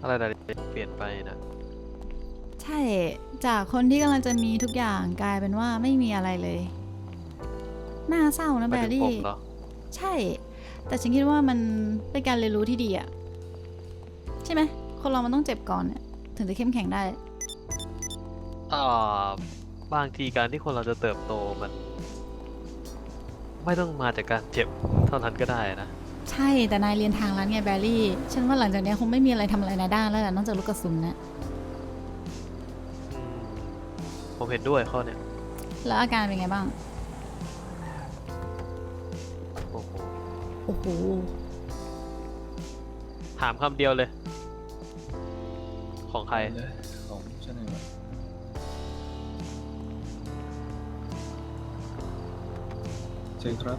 อะไรแต่เปลี่ยนไปนะใช่ จากคนที่กำลังจะมีทุกอย่างกลายเป็นว่าไม่มีอะไรเลย น่าเศร้านะหแบมายถึงรี่ผมเหรอใช่ แต่ฉันคิดว่ามันเป็นการเรียนรู้ที่ดีอะใช่ไหมคนเรามันต้องเจ็บก่อนเนี่ยถึงจะเข้มแข็งได้อ่าบางทีการที่คนเราจะเติบโตมัน ไม่ต้องมาจากการเจ็บเท่านั้นก็ได้นะ ใช่แต่นายเรียนทางร้านไงแบรี่ ฉันว่าหลังจากเนี้ยคงไม่มีอะไรทำอะไรนายได้แล้วแหละนอกจากลูกกระสุนนะอืมผมเห็นด้วยข้อเนี้ยแล้วอาการเป็นไงบ้าง โอ้โหโอ้โห ถามคำเดียวเลย ของใคร เลยของฉันเองอะเชิญครับ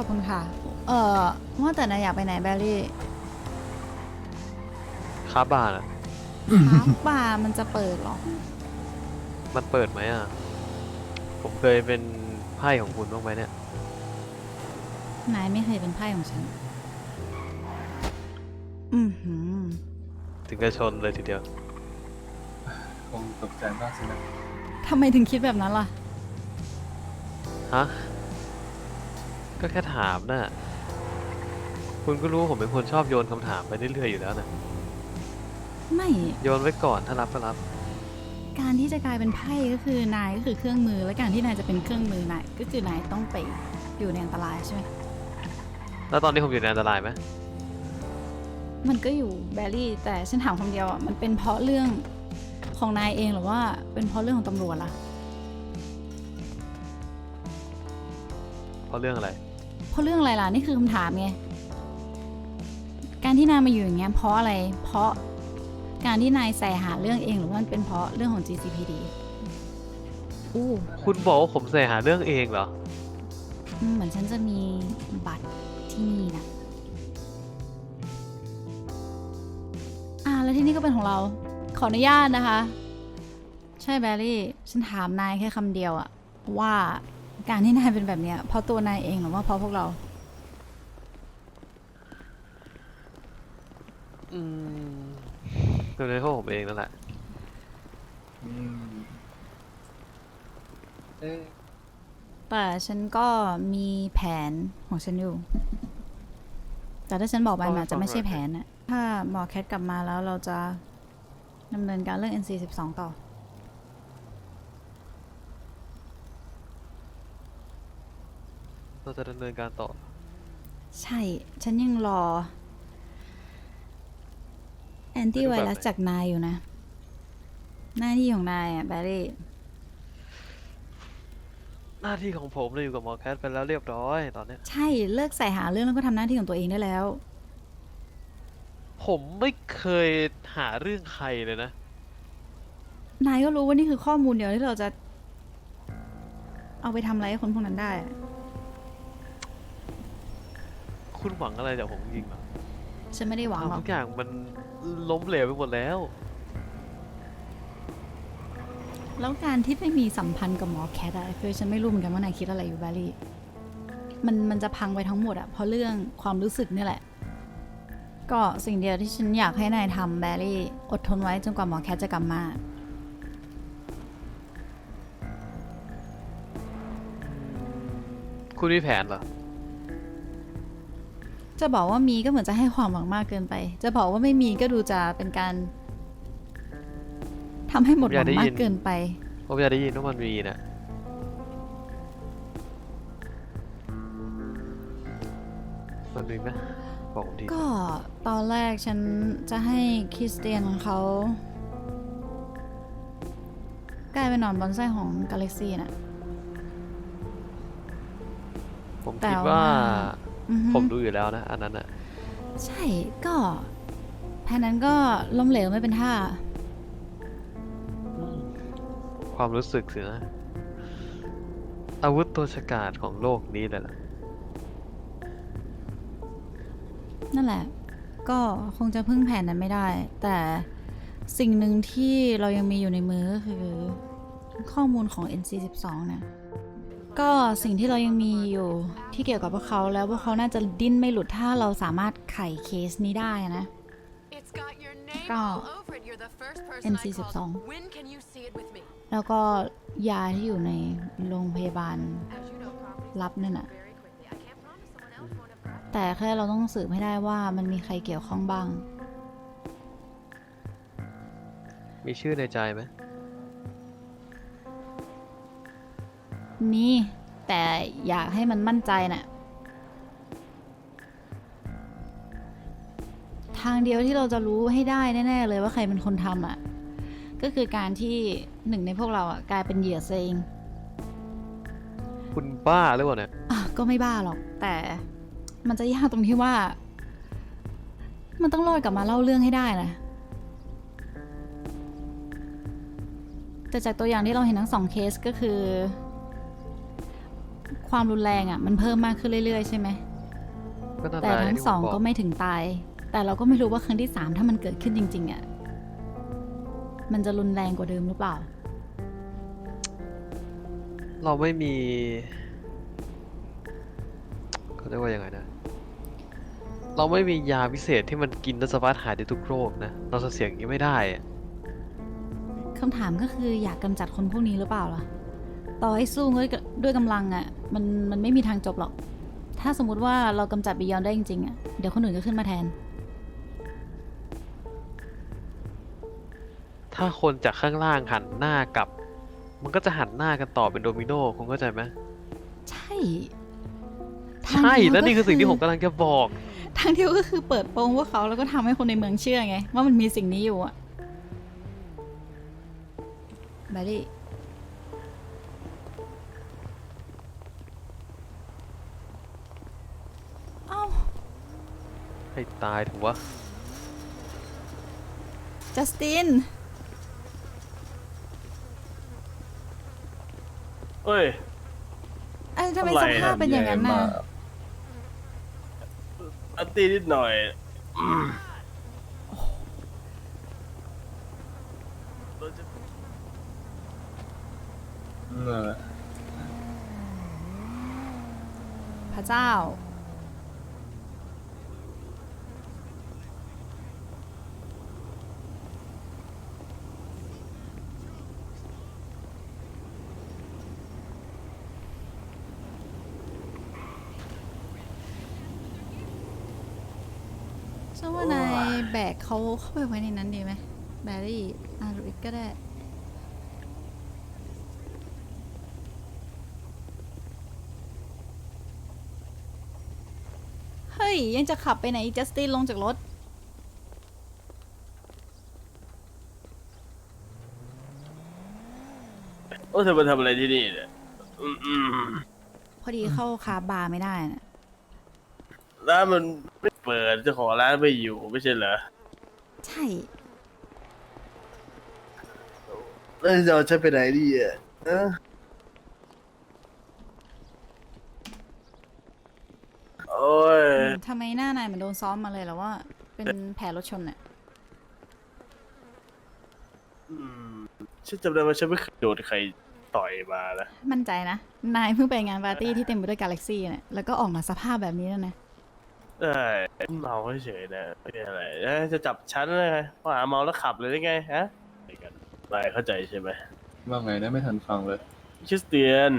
ขอบคุณค่ะ เออว่าแต่นายอยากไปไหนแบรี่คาบาร์อะครับบาร์มันจะเปิดเหรอ มันเปิดไหมอะ ผมเคยเป็นไพ่ของคุณบ้างไหมเนี่ย นายไม่เคยเป็นไพ่ของฉัน อือหือ ถึงกระชนเลยทีเดียว คงตกใจมากสินะ ทำไมถึงคิดแบบนั้นล่ะ ฮะ ก็แค่ถามน่ะ คุณก็รู้ว่าผมเป็นคนชอบโยนคำถามไปเรื่อยๆอยู่แล้วนะไม่ โยนไว้ก่อนถ้ารับก็รับ การที่จะกลายเป็นไพ่ก็คือนายก็คือเครื่องมือ และการที่นายจะเป็นเครื่องมือนายก็คือนายต้องไปอยู่ในอันตรายใช่ไหมแล้วตอนนี้ผมอยู่ในอันตรายไหมมันก็อยู่แบรี่ แต่ฉันถามคำเดียวอะมันเป็นเพราะเรื่องของนายเองหรือว่าเป็นเพราะเรื่องของตำรวจล่ะ เพราะเรื่องอะไรเพ ราะเรื่องอะไรล่ะนี่คือคำถามไงการที่นายมาอยู่อย่างเงี้ยเพราะอะไร เพราะการที่นายใส่หาเรื่องเองหรือว่ามันเป็นเพราะเรื่องของ GCPD อู้คุณบอกว่าผมใส่หาเรื่องเองเหรออืมเหมือนฉันจะมีบัตรที่นี่นะอ่าแล้วที่นี่ก็เป็นของเรา ขออนุญาตนะคะ ใช่แบรรี่ ฉันถามนายแค่คำเดียวอะว่า การที่นายเป็นแบบเนี้ยเพราะตัวนายเองหรือว่าเพราะพวกเรา อืมก็เลยเพราะผมเองนั่นแหละอืมเอ๊ะแต่ฉันก็มีแผนของฉันอยู่ แต่ถ้าฉันบอกไปมันอาจจะไม่ใช่แผนนะถ้าหมอแคทกลับมาแล้วเราจะดำเนินการเรื่อง NC12 ต่อ เราจะดำเนินการต่อ ใช่ ฉันยังรอ แอนตี้ไวรัสจากนายอยู่นะ หน้าที่ของนายอะแบรี่ หน้าที่ของผมเนี่ยอยู่กับหมอแคทไปแล้วเรียบร้อยตอนเนี้ย ใช่ เลิกใส่หาเรื่องแล้วก็ทำหน้าที่ของตัวเองได้แล้ว ผมไม่เคยหาเรื่องใครเลยนะ นายก็รู้ว่านี่คือข้อมูลเดียวที่เราจะ เอาไปทำอะไรให้คนพวกนั้นได้อะ คุณหวังอะไรจากผมจริงๆเหรอฉันไม่ได้หวังหรอกทุกอย่างมันล้มเหลวไปหมดแล้ว แล้วการที่ไม่มีสัมพันธ์กับหมอแคทอะคือฉันไม่รู้เหมือนกันว่านายคิดอะไรอยู่แบรี่มันมันจะพังไปทั้งหมดอะเพราะเรื่องความรู้สึกนี่แหละ ก็สิ่งเดียวที่ฉันอยากให้นายทำแบรี่อดทนไว้จนกว่าหมอแคทจะกลับมา คุณมีแผนเหรอ จะบอกว่ามีก็เหมือนจะให้ความหวังมากเกินไป จะบอกว่าไม่มีก็ดูจะเป็นการทำให้หมดหวังมากเกินไป ผมอยากได้ยินว่ามันมีนะมันมีไหมบอกผมทีก็ตอนแรกฉันจะให้คริสเตียนเขากลายเป็นหนอนบอนไส้ของกาแล็กซี่น่ะ ผมแต่คิดว่าว่า อือฮึผมดูอยู่แล้วนะ อันนั้นอะใช่ก็แผนนั้นก็ล้มเหลวไม่เป็นท่า ความรู้สึกสินะ อาวุธตัวฉกาจของโลกนี้เลยล่ะ นั่นแหละ ก็คงจะพึ่งแผนนั้นไม่ได้ แต่สิ่งหนึ่งที่เรายังมีอยู่ในมือก็คือ ข้อมูลของ NC12 นะ ก็สิ่งที่เรายังมีอยู่ที่เกี่ยวกับพวกเขาแล้วพวกเขาน่าจะดิ้นไม่หลุดถ้าเราสามารถไขเคสนี้ได้นะ ก็ N42 N42 แล้วก็ยาที่อยู่ในโรงพยาบาลรับนั่นน่ะแต่แค่เราต้องสืบให้ได้ว่ามันมีใครเกี่ยวข้องบ้าง มีชื่อในใจไหม มีแต่อยากให้มันมั่นใจน่ะทางเดียวที่เราจะรู้ให้ได้แน่ๆเลยว่าใครเป็นคนทำอะ ก็คือการที่หนึ่งในพวกเราอะกลายเป็นเหยื่อเซงคุณบ้าหรือเปล่าเนี่ยอะก็ไม่บ้าหรอก แต่มันจะยากตรงที่ว่า มันต้องรอดกลับมาเล่าเรื่องให้ได้นะแต่จากตัวอย่างที่เราเห็นทั้งสองเคสก็คือ ความรุนแรงอะมันเพิ่มมากขึ้นเรื่อยๆใช่ไหมก็นั่นแต่แหละทั้งที่สผองมบก็ไม่ถึงตาย แต่เราก็ไม่รู้ว่าครั้งที่สามถ้ามันเกิดขึ้นจริงๆอะมันจะรุนแรงกว่าเดิมหรือเปล่า เราไม่มีเขาเรียกว่ายังไงนะ เราไม่มียาพิเศษที่มันกินแล้วสามารถหายได้ทุกโรคนะ เราจะเสี่ยงอย่างนี้ไม่ได้อะคำถามก็คืออยากกำจัดคนพวกนี้หรือเปล่าล่ะ ต่อให้สู้ด้วยกด้วยกำลังอะ่ะมันมันไม่มีทางจบหรอก ถ้าสมมติว่าเรากำจัดบียอนได้จริงๆอะ่ะเดี๋ยวคนอื่นก็ขึ้นมาแทน ถ้าคนจากข้างล่างหันหน้ากลับ มันก็จะหันหน้ากันต่อเป็นโดมิโนคุณเข้าใจไหมใช่ใช่ทางเดียวแล้วนี่คือสิ่งที่ก็ผมกำลังจะบอก ทางเดียวก็คือเปิดโปงพวกเขาแล้วก็ทำให้คนในเมืองเชื่อไง ว่ามันมีสิ่งนี้อยู่อะแบลลี่ ให้ตายถูกวะ จัสตินเฮ้ยไอ้ยทำไมอะไรสภาพเป็นอย่างนั้นน่ะ อันตีนิดหน่อยอืมเราจะนั่นแหละพระเจ้า ฉันว่านายแบกเขาเข้าไปไว้ในนั้นดีไหมแบรี่อาริกก็ได้ เฮ้ย ยังจะขับไปไหนอีกจัสตินลงจากรถ โอ้เธอมาทำอะไรที่นี่เนี่ยอืมอืมพอดีเข้าคาบาร์ไม่ได้นะร้านมันไม่ เปิดเจ้าของร้านไม่อยู่ไม่ใช่เหรอใช่ แล้วจะเอาฉันไปไหนดีอะเออโอ้ยอืมทำไมหน้านายเหมือนโดนซ้อมมาเลยเหรอว่า เป็นแผลรถชนน่ะอืมฉันจำได้ว่าฉันไม่เคยโดนใครต่อยมานะ มั่นใจนะ นายเพิ่งไปงานปาร์ตี้ที่เต็มไปด้วยกาแล็กซี่เนี่ยแล้วก็ออกมาสภาพแบบนี้แล้วนะ เอ้ยเมาเฉยๆนะไม่ใช่อะไรเอ้ยจะจับฉันเลยไงว่าหาเมาแล้วขับเลยได้ไงฮะอะไรกันนายเข้าใจใช่ไหมว่าไงนะไม่ทันฟังเลยคริสเตียน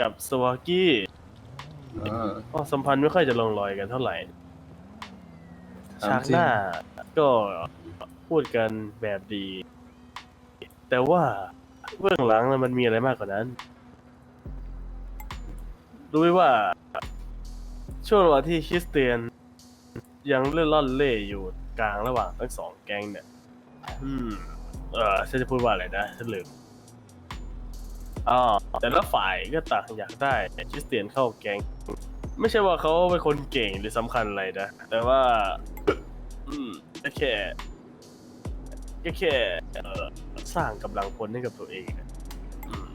กับสวากี้อ่า ความสัมพันธ์ไม่ค่อยจะลงรอยกันเท่าไหร่ถามฉากจริง หน้าก็พูดกันแบบดี แต่ว่าเบื้องหลังน่ะมันมีอะไรมากกว่านั้น รู้ไหมว่าช่วงระหว่างที่คริสเตียน ยังเล่นล่อนเล่อยู่กลางระหว่างทั้งสองแก๊งเนี่ย อืม เออฉันจะพูดว่าอะไรนะฉันลืมอ๋อแต่ละฝ่ายก็ต่างอยากได้คริสเตียนเข้าแก๊ง ไม่ใช่ว่าเขาเป็นคนเก่งหรือสำคัญอะไรนะ แต่ว่า อืมก็แค่ก็แค่เอ่อสร้างกำลังพลให้กับตัวเองนะอืม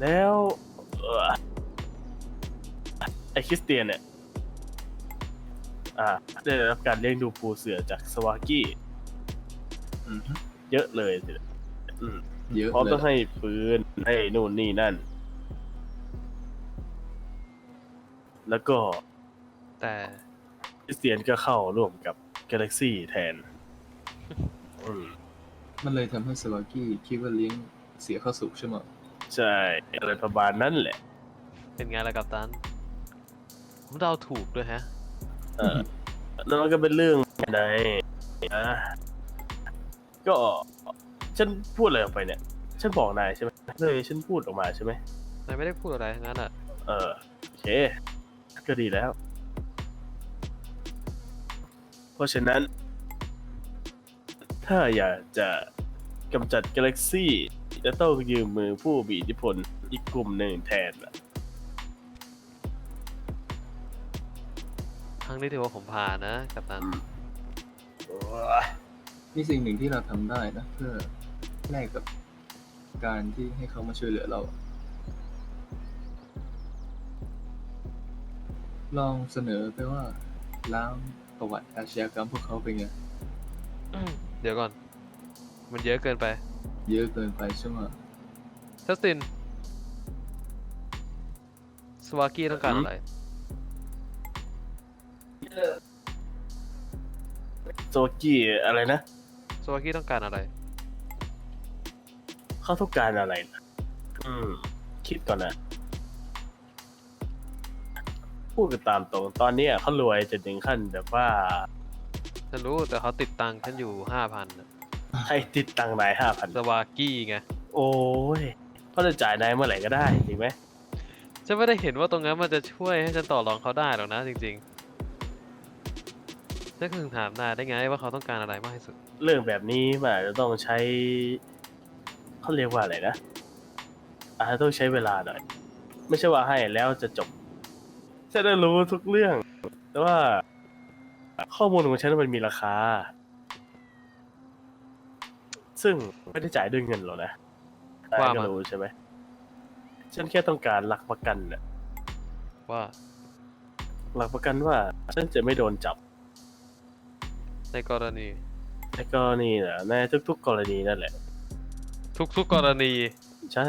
แล้ว เออไอคริสเตียนเนี่ย อ่าได้รับการเลี้ยงดูปูเสือจากสวากี้อืมเยอะเลยสิอืมเยอะพร้อมเลยต้องให้ปืนให้นู่นนี่นั่น แล้วก็แต่คริสเตียนก็เข้าร่วมกับ Galaxy แทน อืม มันเลยทำให้สวากี้คิดว่าเลี้ยงเสียข้าวสุกใช่ไหมใช่ อะไรประมาณนั้นแหละ เป็นไงล่ะกับตันผมเดาถูกด้วยฮะ เออแล้วมันก็เป็นเรื่องไหนนะก็ ฉันพูดอะไรออกไปเนี่ย ฉันบอกนายใช่ไหมเลยฉันพูดออกมาใช่ไหมนายไม่ได้พูดอะไรทั้งนั้นอะ เออโอเคก็ดีแล้ว เพราะฉะนั้น ถ้าอยากจะกำจัดกาแล็กซี่จะต้องยืมมือผู้มีอิทธิพลอีกกลุ่มหนึ่งแทนน่ะ รั้งนี้ถือว่าผมผ่านนะกับตันโอ้ยมีสิ่งหนึ่งที่เราทำได้นะเพื่อแลกกับการที่ให้เขามาช่วยเหลือเรา ลองเสนอไปว่าล้างประวัติอาชญากรรมพวกเขาเป็นไงเดี๋ยวก่อน มันเยอะเกินไปเยอะเกินไปใช่ไหมจัสตินสวากี้ต้องการอะไร โซกี้อะไรนะสวากี้ต้องการอะไร เขาต้องการอะไรนะอืม คิดก่อนนะ พูดกันตามตรงตอนเนี้ยเขารวยจนถึงขั้นแบบว่าฉันรู้แต่เขาติดตังค์ฉันอยู่ห้าพันให้ติดตังค์นายห้าพันสวากี้ไง โอ้ยเขาจะจ่ายนายเมื่อไหร่ก็ได้จริงไหม ฉันไม่ได้เห็นว่าตรงนั้นมันจะช่วยให้ฉันต่อรองเขาได้หรอกนะจริง ๆฉันคือถามนายได้ไงว่าเขาต้องการอะไรมากที่สุด เรื่องแบบนี้มันอาจจะต้องใช้เขาเรียกว่าอะไรนะอาจจะต้องใช้เวลาหน่อย ไม่ใช่ว่าให้แล้วจะจบฉันได้รู้ทุกเรื่อง แต่ว่า ข้อมูลของฉันมันมีราคา ซึ่งไม่ได้จ่ายด้วยเงินหรอกนะนายว่าก็มารู้ใช่ไหมฉันแค่ต้องการหลักประกันน่ะว่า หลักประกันว่าฉันจะไม่โดนจับ ในกรณีในกรณีนะในทุก ๆ กรณีนั่นแหละ ทุกๆกรณี ใช่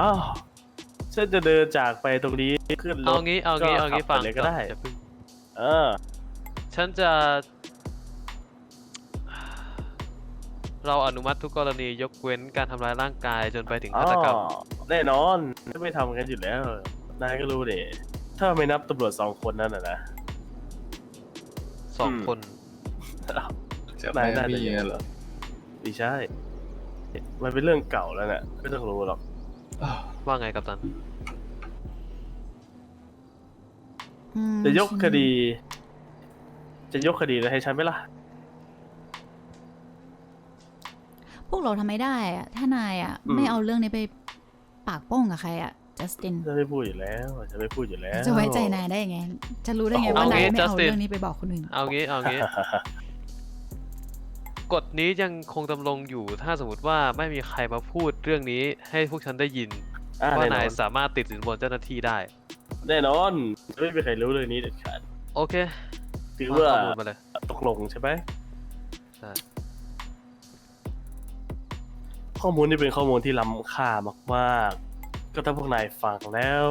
อ้าวฉันจะเดินจากไปตรงนี้ขึ้นรเอาถงี้เอางี้เอางี้ก็ขับฟังไปเลยก็ได้ อย่าเพิ่งเออ ฉันจะ เราอนุมัติทุกกรณียกเว้นการทำร้ายร่างกายจนไปถึงอ๋อฆาตกรรมแน่นอนไม่ทำกันอยู่แล้ว นายก็รู้ดิถ้าไม่นับตำรวจสองคนนั่นน่ะนะ สองอืม คนจากนายแมน่าจะมี่เยอะเหรอไม่ใช่ มันเป็นเรื่องเก่าแล้วน่ะไม่ต้องรู้หรอก อ้าวว่าไงกับตัน อืมจะยกฉันคดี จะยกคดีแล้วให้ฉันไหมล่ะ พวกเราทำไม่ได้อะถ้านายอะอืม ไม่เอาเรื่องนี้ไปปากโป้งกับใครอะ จัสตินจะไม่พูดอยู่แล้วจะไม่พูดอยู่แล้วจะไว้ใจนายได้ยังไง จะรู้ได้ไงเอาว่างี้นายไม่เอา Justin เรื่องนี้ไปบอกคนอื่นเอางี้เอางี้กฎนี้ยังคงดำรงอยู่ ถ้าสมมติว่าไม่มีใครมาพูดเรื่องนี้ให้พวกฉันได้ยินอ่าว่าแน่นนาอยนสามารถติดสินบนเจ้าหน้าที่ได้ แน่นอนจะไม่มีใครรู้เรื่องนี้เด็ดขาดโอเคถือวว่าข้อมูลมาเลยตกลงใช่ไหมใช่ข้อมูลนี่เป็นข้อมูลที่ล้ำค่ามาก ๆ ก็ถ้าพวกนายฟังแล้ว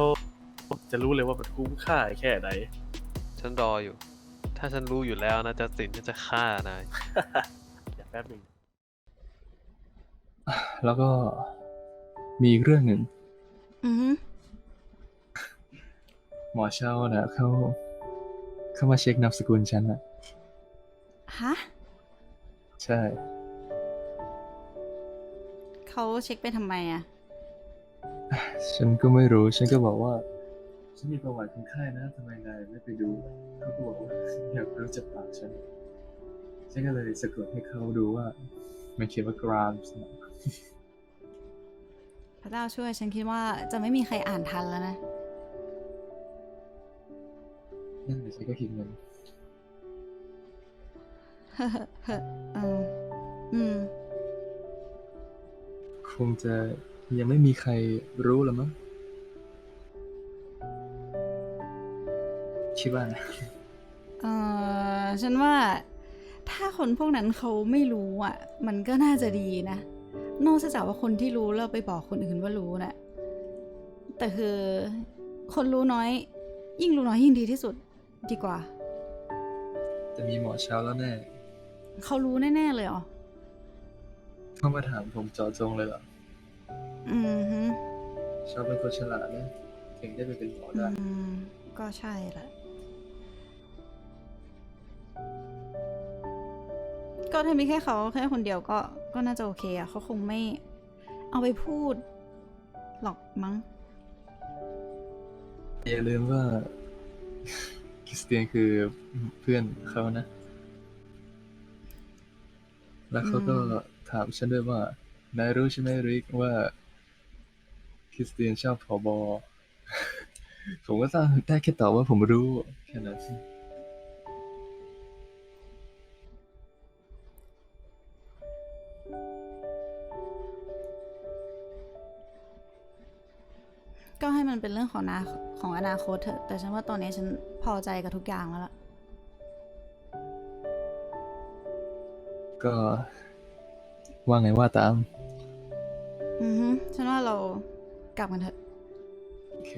จะรู้เลยว่ามันคุ้มค่าแค่ไหน ฉันรออยู่ ถ้าฉันรู้อยู่แล้วนะจัสตินฉันจะฆ่านาย อย่าแป๊บหนึงแล้วก็มีอีกเรื่องหนึ่ง อือฮึหมอเช่านะเขาเขามาเช็คนามสกุลฉันนะฮะใช่ เขาเช็คไปทำไมอะ ฉันก็ไม่รู้ ฉันก็บอกว่า ฉันมีประวัติคนไข้นะทำไมนายไม่ไปดู เขาก็บอกว่าอยากรู้จักปากฉัน ฉันก็เลยสะกดให้เขาดูว่า มันเขียนว่ากรามส์พระเจ้าช่วยฉันคิดว่าจะไม่มีใครอ่านทันแล้วนะ นั่นแหละฉันก็คิดเงินเฮ้อเฮ้อเอออืม คงจะ ยังไม่มีใครรู้ละมั้งคิดว่านะเออฉันว่าถ้าคนพวกนั้นเขาไม่รู้อะ มันก็น่าจะดีนะ นอกจากว่าคนที่รู้แล้วไปบอกคนอื่นว่ารู้นะแต่คือคนรู้น้อย ยิ่งรู้น้อยยิ่งดีที่สุดดีกว่า จะมีหมอเช้าแล้วแน่ เขารู้แน่ ๆ เลยเหรอ เข้ามาถามผมเจอจงเลยเหรอ อืมฮึชอบเป็นคนฉลาดนะถึงได้ไปเป็นหมออืได้มก็ใช่แหละ ก็ถ้ามีแค่เขาแค่คนเดียวก็ ก็น่าจะโอเคอะเขาคงไม่ เอาไปพูด หรอกมั้ง อย่าลืมว่า คริสเตียนคือเพื่อนเขานะ แล้วเขาก็อืมถามฉันด้วยว่า นายรู้ใช่ไหมริกว่าค ริสเตียนชอบผอบอผมก็ต้องได้แค่ตอบว่าผมรู้ แค่นั้นก็ให้มันเป็นเรื่องของอนาของอนาคตเถอะ แต่ฉันว่าตอนนี้ฉันพอใจกับทุกอย่างแล้วล่ะ ก็ ว่าไงว่าตาม อือฮึฉันว่าเรา กลับกันเถอะ โอเค